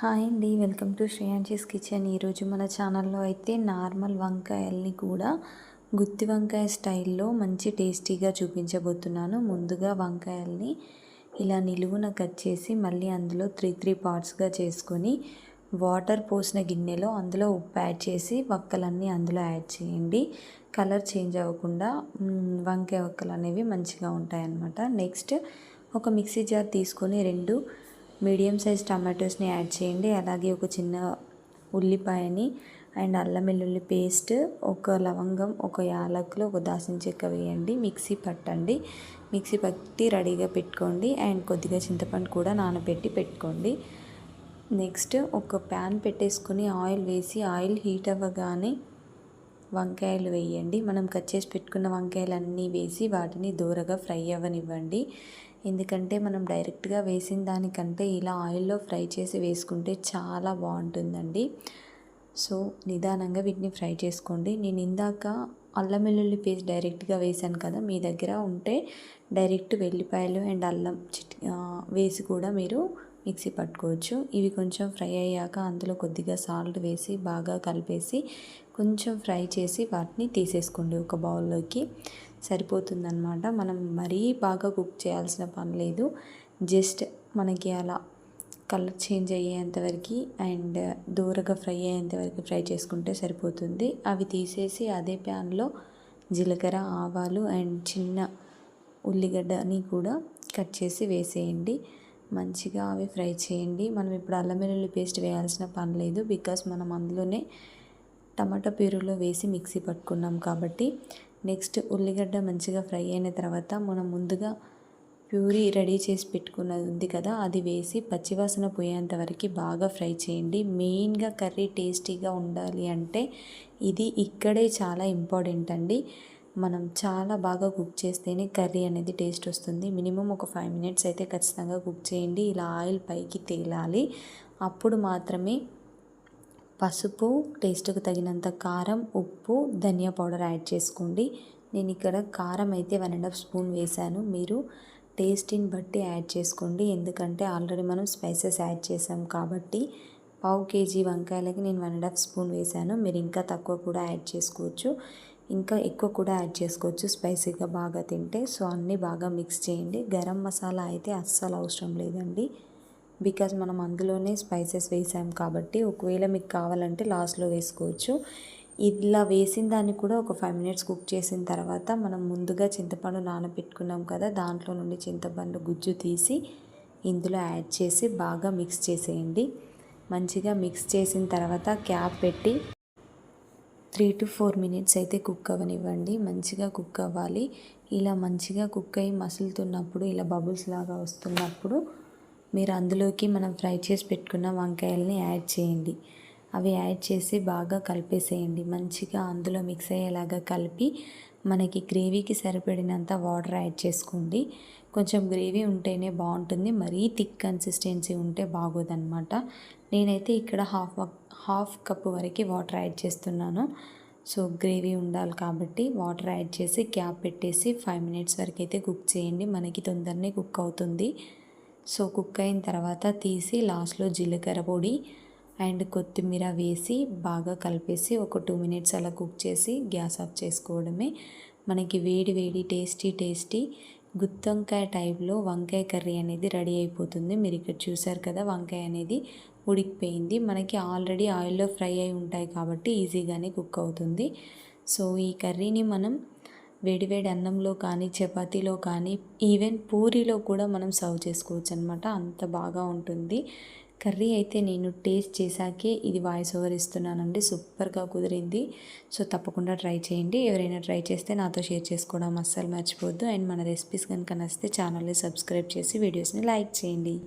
Hi అండి. Welcome to Shreyanji's kitchen. ఈరోజు మన ఛానల్లో అయితే నార్మల్ వంకాయల్ని కూడా గుత్తి వంకాయ స్టైల్లో మంచి టేస్టీగా చూపించబోతున్నాను. ముందుగా వంకాయల్ని ఇలా నిలువున కట్ చేసి మళ్ళీ అందులో త్రీ త్రీ పార్ట్స్గా చేసుకొని వాటర్ పోసిన గిన్నెలో అందులో ఉప్పు యాడ్ చేసి వక్కలన్నీ అందులో యాడ్ చేయండి. కలర్ చేంజ్ అవ్వకుండా వంకాయ వక్కలు అనేవి మంచిగా ఉంటాయన్నమాట. నెక్స్ట్ ఒక మిక్సీ జార్ తీసుకొని రెండు మీడియం సైజ్ టమాటోస్ని యాడ్ చేయండి. అలాగే ఒక చిన్న ఉల్లిపాయని అండ్ అల్లం వెల్లుల్లి పేస్ట్ ఒక లవంగం ఒక యాలకులు ఒక దాసిన చెక్క వేయండి. మిక్సీ పట్టండి. మిక్సీ పట్టి రెడీగా పెట్టుకోండి. అండ్ కొద్దిగా చింతపండు కూడా నానబెట్టి పెట్టుకోండి. నెక్స్ట్ ఒక ప్యాన్ పెట్టేసుకుని ఆయిల్ వేసి ఆయిల్ హీట్ అవ్వగానే వంకాయలు వేయండి. మనం కట్ చేసి పెట్టుకున్న వంకాయలన్నీ వేసి వాటిని దూరగా ఫ్రై అవ్వనివ్వండి. ఎందుకంటే మనం డైరెక్ట్గా వేసిన దానికంటే ఇలా ఆయిల్లో ఫ్రై చేసి వేసుకుంటే చాలా బాగుంటుందండి. సో నిదానంగా వీటిని ఫ్రై చేసుకోండి. నేను ఇందాక అల్లం వెల్లుల్లి పేస్ట్ డైరెక్ట్గా వేసాను కదా మీ దగ్గర ఉంటే డైరెక్ట్ వెల్లిపాయలు అండ్ అల్లం చిట్ వేసి కూడా మీరు మిక్సీ పట్టుకోవచ్చు. ఇవి కొంచెం ఫ్రై అయ్యాక అందులో కొద్దిగా సాల్ట్ వేసి బాగా కలిపేసి కొంచెం ఫ్రై చేసి వాటిని తీసేసుకోండి ఒక బౌల్లోకి. సరిపోతుందన్నమాట. మనం మరీ బాగా కుక్ చేయాల్సిన పని లేదు. జస్ట్ మనకి అలా కలర్ చేంజ్ అయ్యేంతవరకు అండ్ దూరగా ఫ్రై అయ్యేంతవరకు ఫ్రై చేసుకుంటే సరిపోతుంది. అవి తీసేసి అదే ప్యాన్లో జీలకర్ర ఆవాలు అండ్ చిన్న ఉల్లిగడ్డని కూడా కట్ చేసి వేసేయండి. మంచిగా అవి ఫ్రై చేయండి. మనం ఇప్పుడు అల్లం వెల్లుల్లి పేస్ట్ వేయాల్సిన పని లేదు. బికాస్ మనం అందులోనే టమాటా ప్యూరీలో వేసి మిక్సీ పట్టుకున్నాం కాబట్టి నెక్స్ట్ ఉల్లిగడ్డ మంచిగా ఫ్రై అయిన తర్వాత మనం ముందుగా ప్యూరీ రెడీ చేసి పెట్టుకున్నది ఉంది కదా అది వేసి పచ్చివాసన పోయేంత వరకు బాగా ఫ్రై చేయండి. మెయిన్గా కర్రీ టేస్టీగా ఉండాలి అంటే ఇది ఇక్కడే చాలా ఇంపార్టెంట్ అండి. మనం చాలా బాగా కుక్ చేస్తేనే కర్రీ అనేది టేస్ట్ వస్తుంది. మినిమం ఒక ఫైవ్ మినిట్స్ అయితే ఖచ్చితంగా కుక్ చేయండి. ఇలా ఆయిల్ పైకి తేలాలి. అప్పుడు మాత్రమే పసుపు టేస్ట్కి తగినంత కారం ఉప్పు ధనియా పౌడర్ యాడ్ చేసుకోండి. నేను ఇక్కడ కారం అయితే వన్ అండ్ హాఫ్ స్పూన్ వేశాను. మీరు టేస్ట్ని బట్టి యాడ్ చేసుకోండి. ఎందుకంటే ఆల్రెడీ మనం స్పైసెస్ యాడ్ చేసాం కాబట్టి పావు కేజీ వంకాయలకి నేను వన్ అండ్ హాఫ్ స్పూన్ వేశాను. మీరు ఇంకా తక్కువ కూడా యాడ్ చేసుకోవచ్చు. ఇంకా ఎక్కువ కూడా యాడ్ చేసుకోవచ్చు. స్పైసీగా బాగా తింటే. సో అన్నీ బాగా మిక్స్ చేయండి. గరం మసాలా అయితే అస్సలు అవసరం లేదండి. బికాజ్ మనం అందులోనే స్పైసెస్ వేసాం కాబట్టి ఒకవేళ మీకు కావాలంటే లాస్ట్లో వేసుకోవచ్చు. ఇలా వేసిన దాన్ని కూడా ఒక ఫైవ్ మినిట్స్ కుక్ చేసిన తర్వాత మనం ముందుగా చింతపండు నానబెట్టుకున్నాం కదా దాంట్లో నుండి చింతపండు గుజ్జు తీసి ఇందులో యాడ్ చేసి బాగా మిక్స్ చేసేయండి. మంచిగా మిక్స్ చేసిన తర్వాత క్యాప్ పెట్టి త్రీ టు ఫోర్ మినిట్స్ అయితే కుక్ అవ్వనివ్వండి. మంచిగా కుక్ అవ్వాలి. ఇలా మంచిగా కుక్ అయ్యి మసులుతున్నప్పుడు ఇలా బబుల్స్ లాగా వస్తున్నప్పుడు మీరు అందులోకి మనం ఫ్రై చేసి పెట్టుకున్న వంకాయల్ని యాడ్ చేయండి. అవి యాడ్ చేసి బాగా కలిపేసేయండి. మంచిగా అందులో మిక్స్ అయ్యేలాగా కలిపి మనకి గ్రేవీకి సరిపడినంత వాటర్ యాడ్ చేసుకోండి. కొంచెం గ్రేవీ ఉంటేనే బాగుంటుంది. మరీ థిక్ కన్సిస్టెన్సీ ఉంటే బాగోదన్నమాట. నేనైతే ఇక్కడ హాఫ్ హాఫ్ కప్ వరకు వాటర్ యాడ్ చేస్తున్నాను. సో గ్రేవీ ఉండాలి కాబట్టి వాటర్ యాడ్ చేసి క్యాప్ పెట్టేసి ఫైవ్ మినిట్స్ వరకు అయితే కుక్ చేయండి. మనకి తొందరనే కుక్ అవుతుంది. సో కుక్ అయిన తర్వాత తీసి లాస్ట్లో జీలకర్ర పొడి అండ్ కొత్తిమీర వేసి బాగా కలిపేసి ఒక టూ మినిట్స్ అలా కుక్ చేసి గ్యాస్ ఆఫ్ చేసుకోవడమే. మనకి వేడి వేడి టేస్టీ టేస్టీ గుత్తొంకాయ టైప్లో వంకాయ కర్రీ అనేది రెడీ అయిపోతుంది. మీరు ఇక్కడ చూసారు కదా వంకాయ అనేది ఉడికిపోయింది. మనకి ఆల్రెడీ ఆయిల్లో ఫ్రై అయి ఉంటాయి కాబట్టి ఈజీగానే కుక్ అవుతుంది. సో ఈ కర్రీని మనం వేడివేడి అన్నంలో కానీ చపాతీలో కానీ ఈవెన్ పూరీలో కూడా మనం సర్వ్ చేసుకోవచ్చు అనమాట అంత బాగా ఉంటుంది. కర్రీ అయితే నేను టేస్ట్ చేశాకే ఇది వాయిస్ ఓవర్ ఇస్తున్నానండి. సూపర్గా కుదిరింది. సో తప్పకుండా ట్రై చేయండి. ఎవరైనా ట్రై చేస్తే నాతో షేర్ చేసుకోవడం అస్సలు మర్చిపోవద్దు. అండ్ మన రెసిపీస్ కనుక నచ్చితే ఛానల్ని సబ్స్క్రైబ్ చేసి వీడియోస్ని లైక్ చేయండి.